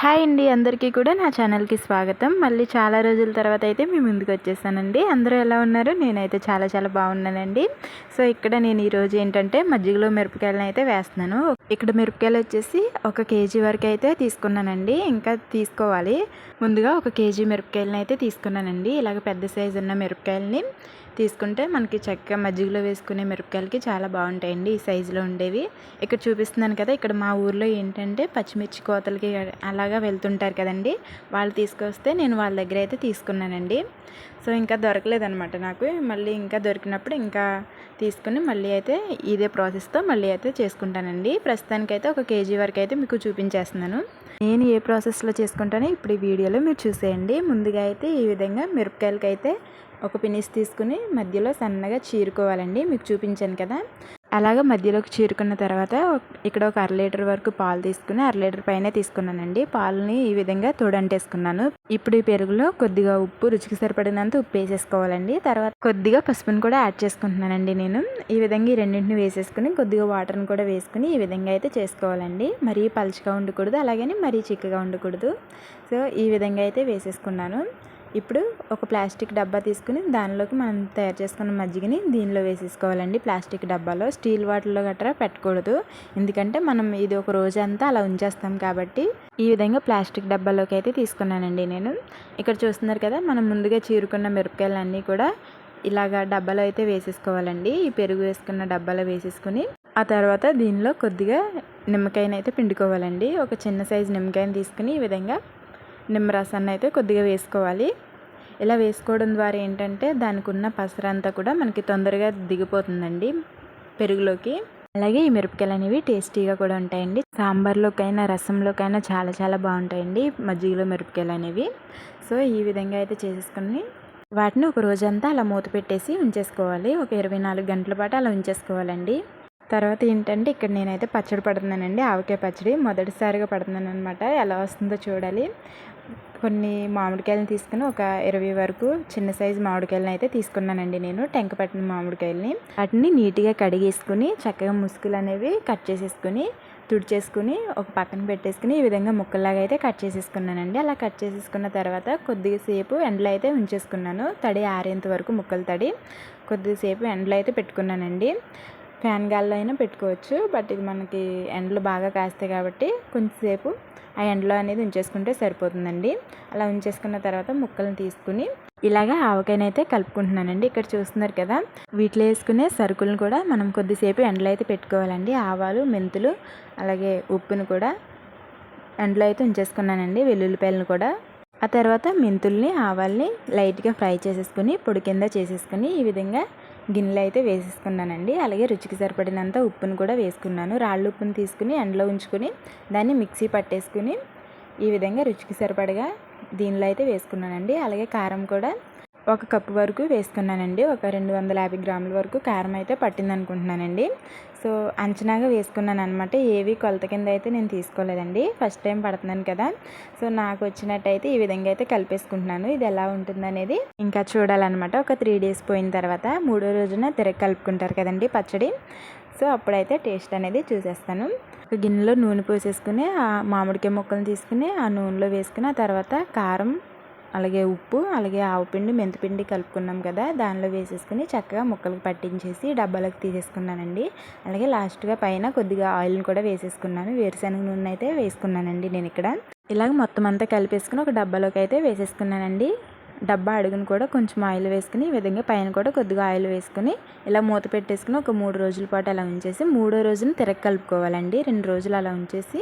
Hi అండి అందరికీ కూడా నా ఛానల్కి స్వాగతం. మళ్ళీ చాలా రోజుల తర్వాత అయితే మీ ముందుకు వచ్చేసానండి. అందరూ ఎలా ఉన్నారు? నేనైతే చాలా చాలా బాగున్నానండి. సో ఇక్కడ నేను ఈరోజు ఏంటంటే మజ్జిగలో మిరపకాయలను అయితే వేస్తున్నాను. ఇక్కడ మిరపకాయలు వచ్చేసి ఒక కేజీ వరకు అయితే తీసుకున్నానండి. ఇంకా తీసుకోవాలి. ముందుగా ఒక కేజీ మిరపకాయలని అయితే తీసుకున్నానండి. ఇలాగ పెద్ద సైజు ఉన్న మిరపకాయలని తీసుకుంటే మనకి చక్కగా మజ్జిగలో వేసుకునే మిరపకాయలకి చాలా బాగుంటాయండి ఈ సైజులో ఉండేవి. ఇక్కడ చూపిస్తున్నాను కదా ఇక్కడ మా ఊర్లో ఏంటంటే పచ్చిమిర్చి కోతలకి అలాగా వెళ్తుంటారు కదండి. వాళ్ళు తీసుకొస్తే నేను వాళ్ళ దగ్గర అయితే తీసుకున్నానండి. సో ఇంకా దొరకలేదనమాట నాకు. మళ్ళీ ఇంకా దొరికినప్పుడు ఇంకా తీసుకుని మళ్ళీ అయితే ఇదే ప్రాసెస్తో మళ్ళీ అయితే చేసుకుంటానండి. ప్రస్తుతానికైతే ఒక కేజీ వరకు అయితే మీకు చూపించేస్తున్నాను. నేను ఏ ప్రాసెస్లో చేసుకుంటానో ఇప్పుడు ఈ వీడియోలో మీరు చూసేయండి. ముందుగా అయితే ఈ విధంగా మిరపకాయలకైతే ఒక పినిస్ తీసుకుని మధ్యలో సన్నగా చీరుకోవాలండి. మీకు చూపించాను కదా. అలాగ మధ్యలోకి చీరుకున్న తర్వాత ఇక్కడ ఒక అర లీటర్ వరకు పాలు తీసుకుని అర లీటర్ పైన తీసుకున్నానండి. పాలని ఈ విధంగా తోడంటేసుకున్నాను. ఇప్పుడు ఈ పెరుగులో కొద్దిగా ఉప్పు రుచికి సరిపడినంత ఉప్పు వేసేసుకోవాలండి. తర్వాత కొద్దిగా పసుపుని కూడా యాడ్ చేసుకుంటున్నానండి నేను. ఈ విధంగా ఈ రెండింటిని వేసేసుకుని కొద్దిగా వాటర్ని కూడా వేసుకుని ఈ విధంగా అయితే చేసుకోవాలండి. మరీ పలుచగా ఉండకూడదు అలాగని మరీ చిక్కగా ఉండకూడదు. సో ఈ విధంగా అయితే వేసేసుకున్నాను. ఇప్పుడు ఒక ప్లాస్టిక్ డబ్బా తీసుకుని దానిలోకి మనం తయారు చేసుకున్న మజ్జిగని దీనిలో వేసేసుకోవాలండి. ప్లాస్టిక్ డబ్బాలో స్టీల్ వాటర్లో గట్రా పెట్టకూడదు. ఎందుకంటే మనం ఇది ఒక రోజంతా అలా ఉంచేస్తాం కాబట్టి ఈ విధంగా ప్లాస్టిక్ డబ్బాలోకి అయితే తీసుకున్నానండి నేను. ఇక్కడ చూస్తున్నారు కదా మనం ముందుగా చీరుకున్న మిరపకాయలన్నీ కూడా ఇలాగా డబ్బాలో అయితే వేసేసుకోవాలండి. ఈ పెరుగు వేసుకున్న డబ్బాలో వేసేసుకుని ఆ తర్వాత దీనిలో కొద్దిగా నిమ్మకాయని అయితే పిండుకోవాలండి. ఒక చిన్న సైజు నిమ్మకాయని తీసుకుని ఈ విధంగా నిమ్మరసాన్ని అయితే కొద్దిగా వేసుకోవాలి. ఇలా వేసుకోవడం ద్వారా ఏంటంటే దానికి ఉన్న పసరంతా కూడా మనకి తొందరగా దిగిపోతుందండి పెరుగులోకి. అలాగే ఈ మిరపకాయలు అనేవి టేస్టీగా కూడా ఉంటాయండి. సాంబార్లోకైనా రసంలోకైనా చాలా చాలా బాగుంటాయండి మజ్జిగలో మిరపకాయలు అనేవి. సో ఈ విధంగా అయితే చేసేసుకొని వాటిని ఒక రోజంతా అలా మూత పెట్టేసి ఉంచేసుకోవాలి. ఒక ఇరవై నాలుగు గంటల పాటు అలా ఉంచేసుకోవాలండి. తర్వాత ఏంటంటే ఇక్కడ నేనైతే పచ్చడి పడుతున్నానండి. ఆవకాయ పచ్చడి మొదటిసారిగా పడుతున్నాను అనమాట ఎలా వస్తుందో చూడాలి. కొన్ని మామిడికాయలను తీసుకుని ఒక ఇరవై వరకు చిన్న సైజు మామిడికాయలను అయితే తీసుకున్నానండి నేను టెంక పట్టిన మామిడికాయలని. వాటిని నీట్గా కడిగేసుకుని చక్కగా ముసుగులు అనేవి కట్ చేసేసుకుని తుడిచేసుకుని ఒక పక్కన పెట్టేసుకుని ఈ విధంగా ముక్కల్లాగా అయితే కట్ చేసేసుకున్నానండి. అలా కట్ చేసేసుకున్న తర్వాత కొద్దిసేపు ఎండలో అయితే ఉంచేసుకున్నాను. తడి ఆరేంత వరకు ముక్కలు తడి. కొద్దిసేపు ఎండలో అయితే పెట్టుకున్నానండి. ఫ్యాన్ గాల్లో అయినా పెట్టుకోవచ్చు బట్ ఇది మనకి ఎండలు బాగా కాస్తాయి కాబట్టి కొంచెంసేపు ఆ ఎండలో అనేది ఉంచేసుకుంటే సరిపోతుందండి. అలా ఉంచేసుకున్న తర్వాత ముక్కలను తీసుకుని ఇలాగా ఆవకాయనైతే కలుపుకుంటున్నానండి. ఇక్కడ చూస్తున్నారు కదా వీటిలో వేసుకునే సరుకులను కూడా మనం కొద్దిసేపు ఎండలో అయితే పెట్టుకోవాలండి. ఆవాలు మెంతులు అలాగే ఉప్పును కూడా ఎండలో అయితే ఉంచేసుకున్నానండి. వెల్లుల్లిపాయలను కూడా. ఆ తర్వాత మెంతుల్ని ఆవాల్ని లైట్గా ఫ్రై చేసేసుకుని పొడి కింద చేసేసుకుని ఈ విధంగా గిన్నెలో అయితే వేసేసుకున్నానండి. అలాగే రుచికి సరిపడినంత ఉప్పును కూడా వేసుకున్నాను. రాళ్ళు ఉప్పును తీసుకుని ఎండలో ఉంచుకుని దాన్ని మిక్సీ పట్టేసుకుని ఈ విధంగా రుచికి సరిపడగా దీనిలో అయితే వేసుకున్నానండి. అలాగే కారం కూడా ఒక కప్పు వరకు వేసుకున్నానండి. ఒక రెండు వందల యాభై గ్రాముల వరకు కారం అయితే పట్టింది అనుకుంటున్నానండి సో అంచనాగా వేసుకున్నాను అనమాట ఏవి కొలత కింద అయితే నేను తీసుకోలేదండి. ఫస్ట్ టైం పడుతున్నాను కదా. సో నాకు వచ్చినట్టయితే ఈ విధంగా అయితే కలిపేసుకుంటున్నాను. ఇది ఎలా ఉంటుందనేది ఇంకా చూడాలన్నమాట. ఒక త్రీ డేస్ పోయిన తర్వాత మూడో రోజున తిరగ కలుపుకుంటారు కదండి పచ్చడి. సో అప్పుడైతే టేస్ట్ అనేది చూసేస్తాను. ఒక గిన్నెలో నూనె పోసేసుకుని ఆ మామిడికాయ ముక్కలు తీసుకుని ఆ నూనెలో వేసుకుని ఆ తర్వాత కారం అలాగే ఉప్పు అలాగే ఆవుపిండి మెంతిపిండి కలుపుకున్నాం కదా దానిలో వేసేసుకుని చక్కగా ముక్కలకు పట్టించేసి డబ్బాలకు తీసేసుకున్నానండి. అలాగే లాస్ట్గా పైన కొద్దిగా ఆయిల్ని కూడా వేసేసుకున్నాను. వేరుశనగ నూనె అయితే వేసుకున్నానండి నేను ఇక్కడ. ఇలాగ మొత్తం అంతా కలిపేసుకుని ఒక డబ్బాలోకి అయితే వేసేసుకున్నానండి. డబ్బా అడుగును కూడా కొంచెం ఆయిల్ వేసుకుని ఈ విధంగా పైన కూడా కొద్దిగా ఆయిల్ వేసుకుని ఇలా మూత పెట్టేసుకుని ఒక మూడు రోజుల పాటు అలా ఉంచేసి మూడో రోజున తిరగ కలుపుకోవాలండి. రెండు రోజులు అలా ఉంచేసి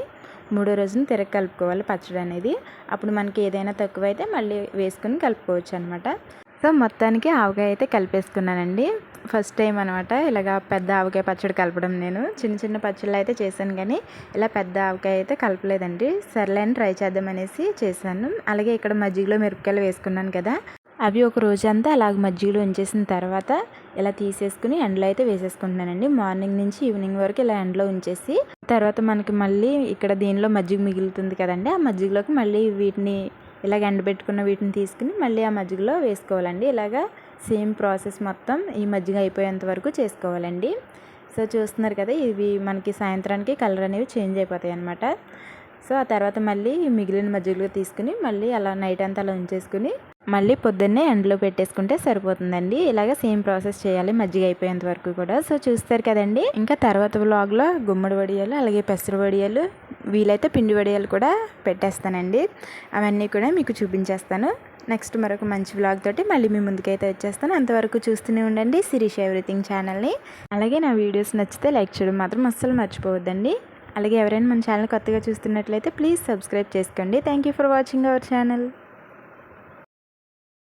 మూడో రోజున తిరగ కలుపుకోవాలి పచ్చడి అనేది. అప్పుడు మనకి ఏదైనా తక్కువైతే మళ్ళీ వేసుకుని కలుపుకోవచ్చు అనమాట సో మొత్తానికి ఆవకాయ అయితే కలిపేసుకున్నానండి. ఫస్ట్ టైం అనమాట ఇలాగ పెద్ద ఆవకాయ పచ్చడి కలపడం నేను. చిన్న చిన్న పచ్చళ్ళు అయితే చేశాను కానీ ఇలా పెద్ద ఆవకాయ అయితే కలపలేదండి. సర్లేని ట్రై చేద్దామనేసి చేశాను. అలాగే ఇక్కడ మజ్జిగలో మిరపకాయలు వేసుకున్నాను కదా. అవి ఒక రోజంతా అలాగ మజ్జిగలో ఉంచేసిన తర్వాత ఇలా తీసేసుకుని ఎండలో అయితే వేసేసుకుంటున్నానండి. మార్నింగ్ నుంచి ఈవినింగ్ వరకు ఇలా ఎండలో ఉంచేసి తర్వాత మనకి మళ్ళీ ఇక్కడ దీనిలో మజ్జిగ మిగులుతుంది కదండి ఆ మజ్జిగలోకి మళ్ళీ వీటిని ఇలాగ ఎండబెట్టుకున్న వీటిని తీసుకుని మళ్ళీ ఆ మజ్జిగలో వేసుకోవాలండి. ఇలాగా సేమ్ ప్రాసెస్ మొత్తం ఈ మజ్జిగ అయిపోయేంత వరకు చేసుకోవాలండి. సో చూస్తున్నారు కదా ఇవి మనకి సాయంత్రానికి కలర్ అనేవి చేంజ్ అయిపోతాయి అన్నమాట సో ఆ తర్వాత మళ్ళీ మిగిలిన మజ్జిగలో తీసుకుని మళ్ళీ అలా నైట్ అంతా అలా ఉంచేసుకుని మళ్ళీ పొద్దున్నే ఎండలో పెట్టేసుకుంటే సరిపోతుందండి. ఇలాగ సేమ్ ప్రాసెస్ చేయాలి మజ్జిగ అయిపోయేంత వరకు కూడా. సో చూస్తారు కదండి ఇంకా తర్వాత బ్లాగ్లో గుమ్మడి వడియాలు అలాగే పెసర వడియాలు వీలైతే పిండి వడియాలు కూడా పెట్టేస్తానండి. అవన్నీ కూడా మీకు చూపించేస్తాను. నెక్స్ట్ మరొక మంచి బ్లాగ్ తోటి మళ్ళీ మీ ముందుకైతే వచ్చేస్తాను. అంతవరకు చూస్తూనే ఉండండి శిరీష్ ఎవ్రీథింగ్ ఛానల్ని. అలాగే నా వీడియోస్ నచ్చితే లైక్ చేయడం మాత్రం అస్సలు మర్చిపోవద్దండి. అలాగే ఎవరైనా మన ఛానల్ కొత్తగా చూస్తున్నట్లయితే ప్లీజ్ సబ్స్క్రైబ్ చేసుకోండి. Thank you for watching our channel